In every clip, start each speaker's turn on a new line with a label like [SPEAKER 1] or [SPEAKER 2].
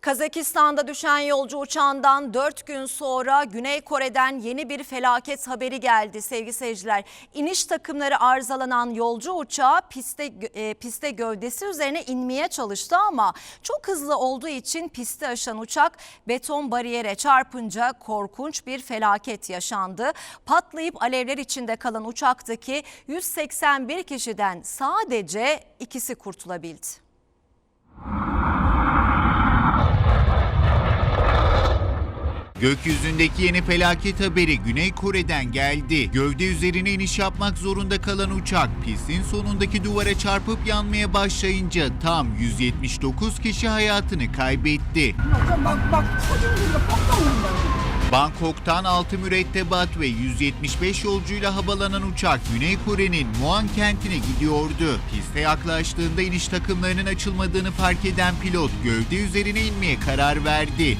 [SPEAKER 1] Kazakistan'da düşen yolcu uçağından 4 gün sonra Güney Kore'den yeni bir felaket haberi geldi sevgili seyirciler. İniş takımları arızalanan yolcu uçağı piste, e, piste gövdesi üzerine inmeye çalıştı ama çok hızlı olduğu için pisti aşan uçak beton bariyere çarpınca korkunç bir felaket yaşandı. Patlayıp alevler içinde kalan uçaktaki 181 kişiden sadece ikisi kurtulabildi.
[SPEAKER 2] Gökyüzündeki yeni felaket haberi Güney Kore'den geldi. Gövde üzerine iniş yapmak zorunda kalan uçak pistin sonundaki duvara çarpıp yanmaya başlayınca tam 179 kişi hayatını kaybetti. Bangkok'tan 6 mürettebat ve 175 yolcuyla havalanan uçak Güney Kore'nin Muan kentine gidiyordu. Piste yaklaştığında iniş takımlarının açılmadığını fark eden pilot gövde üzerine inmeye karar verdi.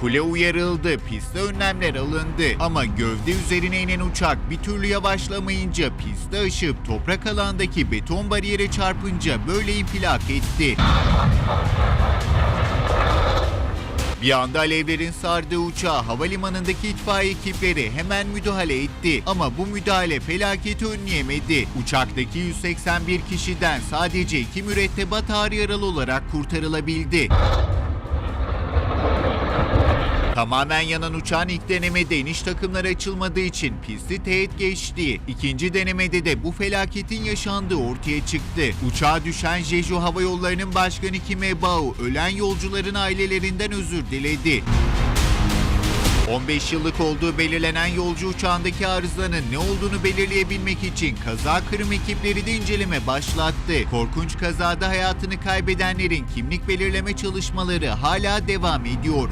[SPEAKER 2] Kule uyarıldı, pistte önlemler alındı ama gövde üzerine inen uçak bir türlü yavaşlamayınca pisti aşıp toprak alandaki beton bariyere çarpınca böyle infilak etti. Bir anda alevlerin sardığı uçağa havalimanındaki itfaiye ekipleri hemen müdahale etti. Ama bu müdahale felaketi önleyemedi. Uçaktaki 181 kişiden sadece iki mürettebat ağır yaralı olarak kurtarılabildi. Tamamen yanan uçağın ilk denemede iniş takımları açılmadığı için pisti teğet geçti. İkinci denemede de bu felaketin yaşandığı ortaya çıktı. Uçağa düşen Jeju Hava Yolları'nın başkanı Kim Ebao ölen yolcuların ailelerinden özür diledi. 15 yıllık olduğu belirlenen yolcu uçağındaki arızanın ne olduğunu belirleyebilmek için kaza kırım ekipleri de inceleme başlattı. Korkunç kazada hayatını kaybedenlerin kimlik belirleme çalışmaları hala devam ediyor.